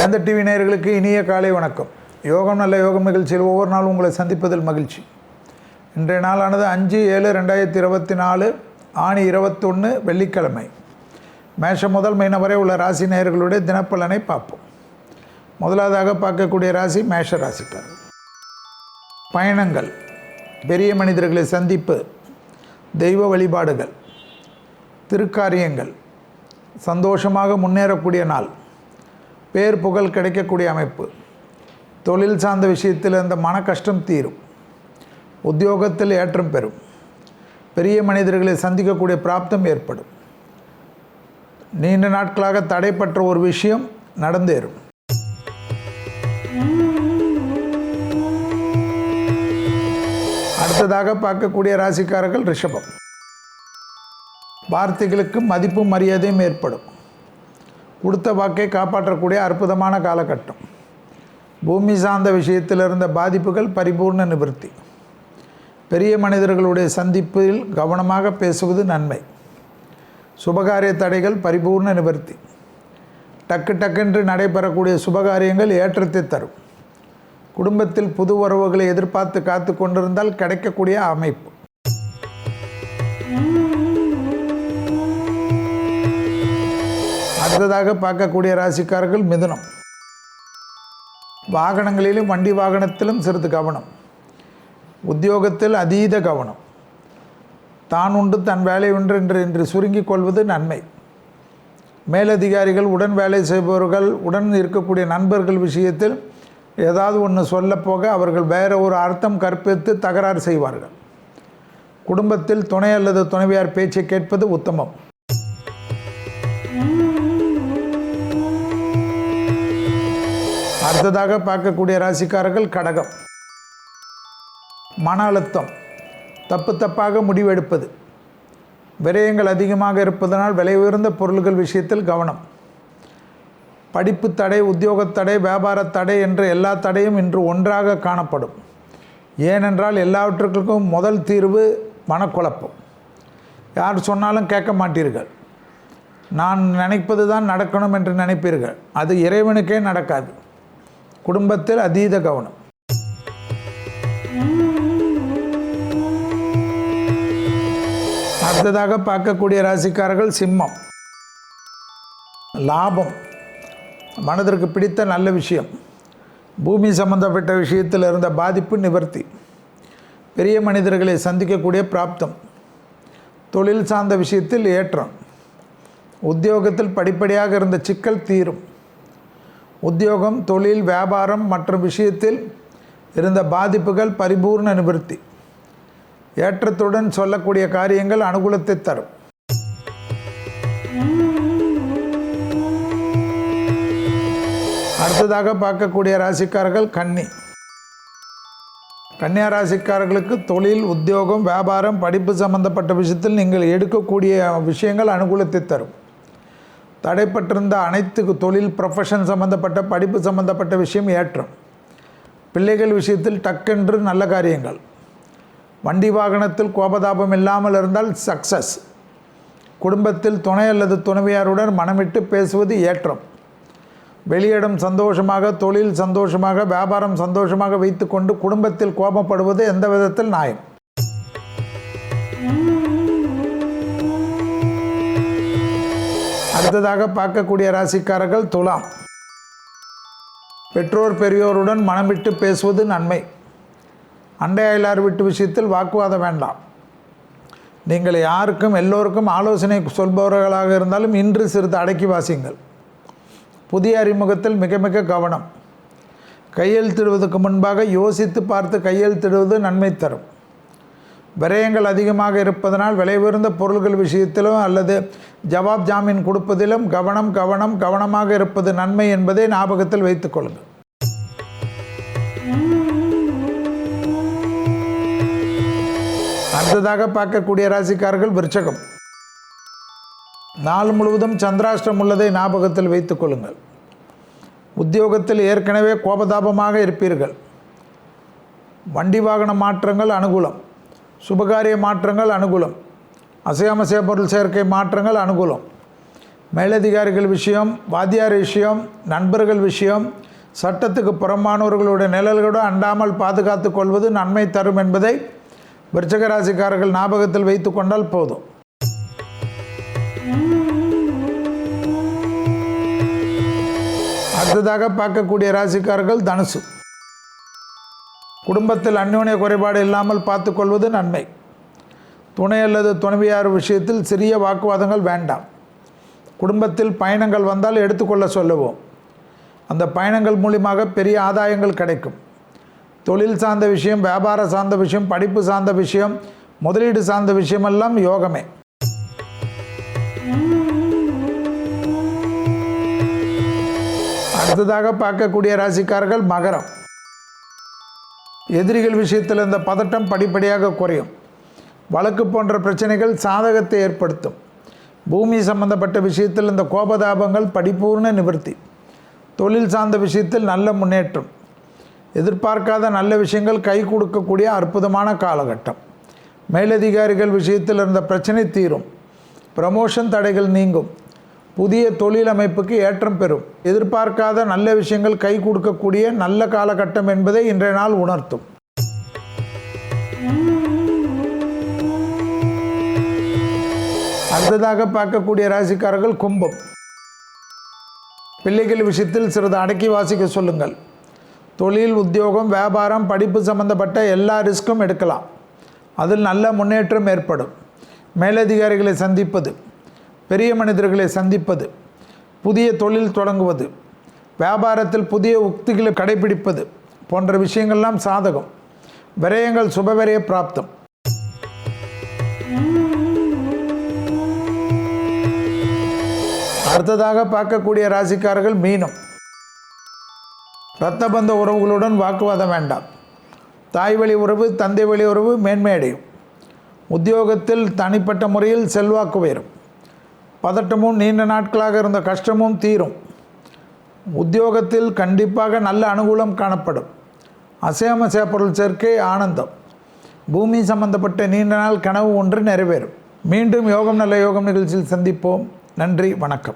வேந்த TV நேயர்களுக்கு இனிய காலை வணக்கம். யோகம் நல்ல யோகம் நிகழ்ச்சியில் ஒவ்வொரு நாளும் உங்களை சந்திப்பதில் மகிழ்ச்சி. இன்றைய நாளானது அஞ்சு ஏழு ரெண்டாயிரத்தி இருபத்தி நாலு ஆணி இருபத்தொன்று வெள்ளிக்கிழமை. மேஷம் முதல் மீன வரை உள்ள ராசி நேயர்களுடைய தினப்பலனை பார்ப்போம். முதலாவதாக பார்க்கக்கூடிய ராசி மேஷ ராசிக்கார் பயணங்கள் பெரிய மனிதர்களை சந்திப்பு தெய்வ வழிபாடுகள் திருக்காரியங்கள் சந்தோஷமாக முன்னேறக்கூடிய நாள். பேர் புகழ் கிடைக்கக்கூடிய அமைப்பு. தொழில் சார்ந்த விஷயத்தில் இருந்த மன கஷ்டம் தீரும். உத்தியோகத்தில் ஏற்றம் பெறும். பெரிய மனிதர்களை சந்திக்கக்கூடிய பிராப்தம் ஏற்படும். நீண்ட நாட்களாக தடைப்பட்ட ஒரு விஷயம் நடந்தேறும். அடுத்ததாக பார்க்கக்கூடிய ராசிக்காரர்கள் ரிஷபம். வார்த்தைகளுக்கு மதிப்பும் மரியாதையும் ஏற்படும். கொடுத்த வாக்கை காப்பாற்றக்கூடிய அற்புதமான காலகட்டம். பூமி சார்ந்த விஷயத்தில் இருந்த பாதிப்புகள் பரிபூர்ண நிவர்த்தி. பெரிய மனிதர்களுடைய சந்திப்பில் கவனமாக பேசுவது நன்மை. சுபகாரிய தடைகள் பரிபூர்ண நிவர்த்தி. டக்கு டக்கென்று நடைபெறக்கூடிய சுபகாரியங்கள் ஏற்றத்தை தரும். குடும்பத்தில் புது உறவுகளை எதிர்பார்த்து காத்து கொண்டிருந்தால் கிடைக்கக்கூடிய அமைப்பு. அடுத்ததாக பார்க்கக்கூடிய ராசிக்காரர்கள் மிதுனம். வாகனங்களிலும் வண்டி வாகனத்திலும் சிறிது கவனம். உத்தியோகத்தில் அதீத கவனம். தான் உண்டு தன் வேலை உண்டு என்று என்று சுருங்கிக் கொள்வது நன்மை. மேலதிகாரிகள் உடன் வேலை செய்பவர்கள் உடன் இருக்கக்கூடிய நண்பர்கள் விஷயத்தில் ஏதாவது ஒன்று சொல்லப்போக அவர்கள் வேற ஒரு அர்த்தம் கற்பித்து தகராறு செய்வார்கள். குடும்பத்தில் துணை அல்லது துணைவியார் பேச்சை கேட்பது உத்தமம். அடுத்ததாக பார்க்கக்கூடிய ராசிக்காரர்கள் கடகம். மன அழுத்தம். தப்பு தப்பாக முடிவெடுப்பது. விரயங்கள் அதிகமாக இருப்பதனால் விலை உயர்ந்த பொருள்கள் விஷயத்தில் கவனம். படிப்பு தடை உத்தியோக தடை வியாபார தடை என்ற எல்லா தடையும் இன்று ஒன்றாக காணப்படும். ஏனென்றால் எல்லாவற்றுக்கும் முதல் தீர்வு மனக்குழப்பம். யார் சொன்னாலும் கேட்க மாட்டீர்கள். நான் நினைப்பது தான் நடக்கணும் என்று நினைப்பீர்கள். அது இறைவனுக்கே நடக்காது. குடும்பத்தில் அதீத கவனம். அடுத்ததாக பார்க்கக்கூடிய ராசிக்காரர்கள் சிம்மம். லாபம். மனதிற்கு பிடித்த நல்ல விஷயம். பூமி சம்பந்தப்பட்ட விஷயத்தில் இருந்த பாதிப்பு நிவர்த்தி. பெரிய மனிதர்களை சந்திக்கக்கூடிய பிராப்தம். தொழில் சார்ந்த விஷயத்தில் ஏற்றம். உத்தியோகத்தில் படிப்படியாக இருந்த சிக்கல் தீரும். உத்தியோகம் தொழில் வியாபாரம் மற்றும் விஷயத்தில் இருந்த பாதிப்புகள் பரிபூர்ண நிவர்த்தி. ஏற்றத்துடன் சொல்லக்கூடிய காரியங்கள் அனுகூலத்தை தரும். அடுத்ததாக பார்க்கக்கூடிய ராசிக்காரர்கள் கன்னி. கன்னியா ராசிக்காரர்களுக்கு தொழில் உத்தியோகம் வியாபாரம் படிப்பு சம்பந்தப்பட்ட விஷயத்தில் நீங்கள் எடுக்கக்கூடிய விஷயங்கள் அனுகூலத்தை தரும். தடைப்பட்டிருந்த அனைத்து தொழில் ப்ரொஃபஷன் சம்பந்தப்பட்ட படிப்பு சம்பந்தப்பட்ட விஷயம் ஏற்றம். பிள்ளைகள் விஷயத்தில் டக்கென்று நல்ல காரியங்கள். வண்டி வாகனத்தில் கோபதாபம் இல்லாமல் இருந்தால் சக்சஸ் குடும்பத்தில் துணை அல்லது துணைவியாருடன் மனமிட்டு பேசுவது ஏற்றம். வெளியிடம் சந்தோஷமாக தொழில் சந்தோஷமாக வியாபாரம் சந்தோஷமாக வைத்துக்கொண்டு குடும்பத்தில் கோபப்படுவது எந்த விதத்தில் நியாயம்? அடுத்ததாக பார்க்கக்கூடிய ராசிக்காரர்கள் துலாம். பெற்றோர் பெரியோருடன் மனமிட்டு பேசுவது நன்மை. அண்டை அயலார் விட்டு விஷயத்தில் வாக்குவாதம் வேண்டாம். நீங்கள் யாருக்கும் எல்லோருக்கும் ஆலோசனை சொல்பவர்களாக இருந்தாலும் இன்று சிறிது அடக்கி வாசியுங்கள். புதிய அறிமுகத்தில் மிக மிக கவனம். கையெழுத்திடுவதற்கு முன்பாக யோசித்து பார்த்து கையெழுத்திடுவது நன்மை தரும். விரயங்கள் அதிகமாக இருப்பதனால் விலை உயர்ந்த பொருள்கள் விஷயத்திலும் அல்லது ஜவாப் ஜாமீன் கொடுப்பதிலும் கவனம் கவனம் கவனமாக இருப்பது நன்மை என்பதை ஞாபகத்தில் வைத்துக் கொள்ளுங்கள். அடுத்ததாக பார்க்கக்கூடிய ராசிக்காரர்கள் விருச்சகம். நாள் முழுவதும் சந்திராஷ்டிரம் உள்ளதை ஞாபகத்தில் வைத்துக் கொள்ளுங்கள். உத்தியோகத்தில் ஏற்கனவே கோபதாபமாக இருப்பீர்கள். வண்டி வாகன மாற்றங்கள் அனுகூலம். சுபகாரிய மாற்றங்கள் அனுகூலம். அசையாமசைய பொருள் சேர்க்கை மாற்றங்கள் அனுகூலம். மேலதிகாரிகள் விஷயம் வாத்தியார் விஷயம் நண்பர்கள் விஷயம் சட்டத்துக்கு புறம்பானவர்களுடைய நிழல்களோடு அண்டாமல் பாதுகாத்து கொள்வது நன்மை தரும் என்பதை விருச்சகராசிக்காரர்கள் ஞாபகத்தில் வைத்து கொண்டால் போதும். அடுத்ததாக பார்க்கக்கூடிய ராசிக்காரர்கள் தனுசு. குடும்பத்தில் அந்யோன்ய குறைபாடு இல்லாமல் பார்த்துக்கொள்வது நன்மை. துணை அல்லது துணைவியார் விஷயத்தில் சிறிய வாக்குவாதங்கள் வேண்டாம். குடும்பத்தில் பயணங்கள் வந்தால் எடுத்துக்கொள்ள சொல்லுவோம். அந்த பயணங்கள் மூலியமாக பெரிய ஆதாயங்கள் கிடைக்கும். தொழில் சார்ந்த விஷயம் வியாபார சார்ந்த விஷயம் படிப்பு சார்ந்த விஷயம் முதலீடு சார்ந்த விஷயமெல்லாம் யோகமே. அடுத்ததாக பார்க்கக்கூடிய ராசிக்காரர்கள் மகரம். எதிரிகள் விஷயத்தில் இந்த பதட்டம் படிப்படியாக குறையும். வழக்கு போன்ற பிரச்சனைகள் சாதகத்தை ஏற்படுத்தும். பூமி சம்பந்தப்பட்ட விஷயத்தில் இந்த கோபதாபங்கள் படிப்பூர்ண நிவர்த்தி. தொழில் சார்ந்த விஷயத்தில் நல்ல முன்னேற்றம். எதிர்பார்க்காத நல்ல விஷயங்கள் கை கொடுக்கக்கூடிய அற்புதமான காலகட்டம். மேலதிகாரிகள் விஷயத்தில் இருந்த பிரச்சனை தீரும். ப்ரமோஷன் தடைகள் நீங்கும். புதிய தொழில் அமைப்புக்கு ஏற்றம் பெறும். எதிர்பார்க்காத நல்ல விஷயங்கள் கை கொடுக்கக்கூடிய நல்ல காலகட்டம் என்பதை இன்றைய நாள் உணர்த்தும். அடுத்ததாக பார்க்கக்கூடிய ராசிக்காரர்கள் கும்பம். பிள்ளைகள் விஷயத்தில் சிறிது அடக்கி வாசிக்க சொல்லுங்கள். தொழில் உத்தியோகம் வியாபாரம் படிப்பு சம்பந்தப்பட்ட எல்லா ரிஸ்க்கும் எடுக்கலாம். அதில் நல்ல முன்னேற்றம் ஏற்படும். மேலதிகாரிகளை சந்திப்பது. பெரிய மனிதர்களை சந்திப்பது புதிய தொழில் தொடங்குவது வியாபாரத்தில் புதிய உக்திகளை கடைபிடிப்பது போன்ற விஷயங்கள்லாம் சாதகம். விரயங்கள் சுபவிரய பிராப்தம். அடுத்ததாக பார்க்கக்கூடிய ராசிக்காரர்கள் மீனம். இரத்த பந்த உறவுகளுடன் வாக்குவாதம் வேண்டாம். தாய் வழி உறவு தந்தை வழி உறவு மேன்மையடையும் உத்தியோகத்தில் தனிப்பட்ட முறையில் செல்வாக்கு உயரும். பதட்டமும் நீண்ட நாட்களாக இருந்த கஷ்டமும் தீரும். உத்தியோகத்தில் கண்டிப்பாக நல்ல அனுகூலம் காணப்படும். அசையாம சேப்பொருள் சேர்க்கை ஆனந்தம். பூமி சம்பந்தப்பட்ட நீண்ட நாள் கனவு ஒன்று நிறைவேறும். மீண்டும் யோகம் நல்ல யோகம் நிகழ்ச்சியில் சந்திப்போம். நன்றி வணக்கம்.